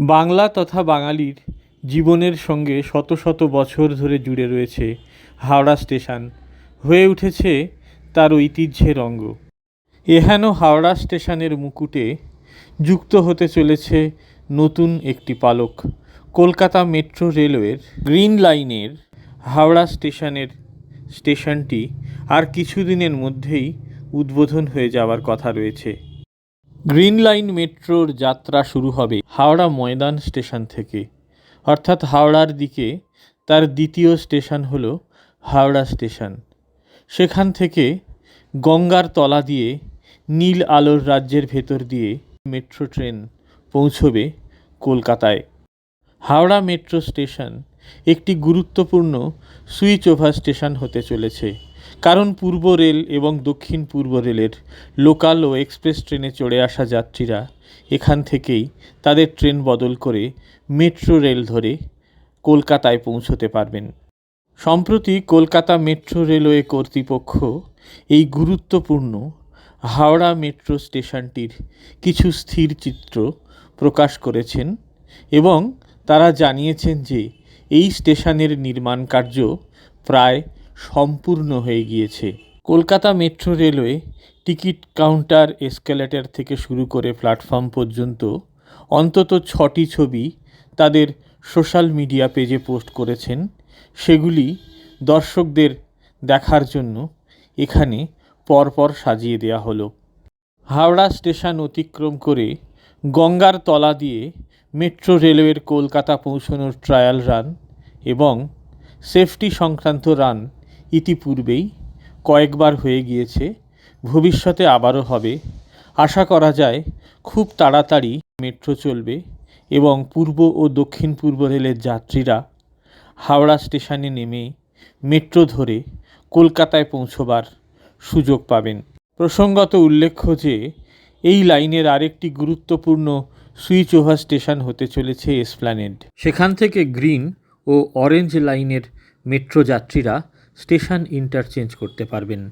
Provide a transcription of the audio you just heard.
বাংলা তথা বাঙালির জীবনের সঙ্গে শত শত বছর ধরে জুড়ে রয়েছে হাওড়া স্টেশন। হয়ে উঠেছে তার ঐতিহ্যের অঙ্গ। এহেন হাওড়া স্টেশনের মুকুটে যুক্ত হতে চলেছে নতুন একটি পালক। কলকাতা মেট্রো রেলওয়ের গ্রিন লাইনের হাওড়া স্টেশনের স্টেশনটি আর কিছুদিনের মধ্যেই উদ্বোধন হয়ে যাওয়ার কথা রয়েছে। গ্রিন লাইন মেট্রোর যাত্রা শুরু হবে হাওড়া ময়দান স্টেশন থেকে। অর্থাৎ হাওড়ার দিকে তার দ্বিতীয় স্টেশন হল হাওড়া স্টেশন। সেখান থেকে গঙ্গার তলা দিয়ে নীল আলোর রাজ্যের ভেতর দিয়ে মেট্রো ট্রেন পৌঁছবে কলকাতায়। হাওড়া মেট্রো স্টেশন একটি গুরুত্বপূর্ণ সুইচ ওভার স্টেশন হতে চলেছে। কারণ পূর্ব রেল এবং দক্ষিণ পূর্ব রেলের লোকাল ও এক্সপ্রেস ট্রেনে চড়ে আসা যাত্রীরা এখান থেকেই তাদের ট্রেন বদল করে মেট্রো রেল ধরে কলকাতায় পৌঁছতে পারবেন। সম্প্রতি কলকাতা মেট্রো রেলওয়ে কর্তৃপক্ষ এই গুরুত্বপূর্ণ হাওড়া মেট্রো স্টেশনটির কিছু স্থির চিত্র প্রকাশ করেছেন এবং তারা জানিয়েছেন যে এই স্টেশনের নির্মাণ কার্য প্রায় সম্পূর্ণ হয়ে গিয়েছে। Kolkata metro railway ticket counter escalator থেকে শুরু করে প্ল্যাটফর্ম পর্যন্ত অন্তত ছটি ছবি তাদের সোশ্যাল মিডিয়া পেজে পোস্ট করেছেন। সেগুলি দর্শকদের দেখার জন্য এখানে পরপর সাজিয়ে দেওয়া হলো। হাওড়া স্টেশন অতিক্রম করে গঙ্গার তলা দিয়ে মেট্রো রেলওয়ের কলকাতা পৌঁছানোর ট্রায়াল রান এবং সেফটি সংক্রান্ত রান ইতিপূর্বেই কয়েকবার হয়ে গিয়েছে, ভবিষ্যতে আবারও হবে। আশা করা যায়, খুব তাড়াতাড়ি মেট্রো চলবে এবং পূর্ব ও দক্ষিণ পূর্ব রেলের যাত্রীরা হাওড়া স্টেশনে নেমে মেট্রো ধরে কলকাতায় পৌঁছবার সুযোগ পাবেন। প্রসঙ্গত উল্লেখ্য যে, এই লাইনের আরেকটি গুরুত্বপূর্ণ সুইচ ওভার স্টেশন হতে চলেছে এসপ্ল্যানেড সেখান থেকে গ্রিন ও অরেঞ্জ লাইনের মেট্রো যাত্রীরা স্টেশন ইন্টারচেঞ্জ করতে পারবেন।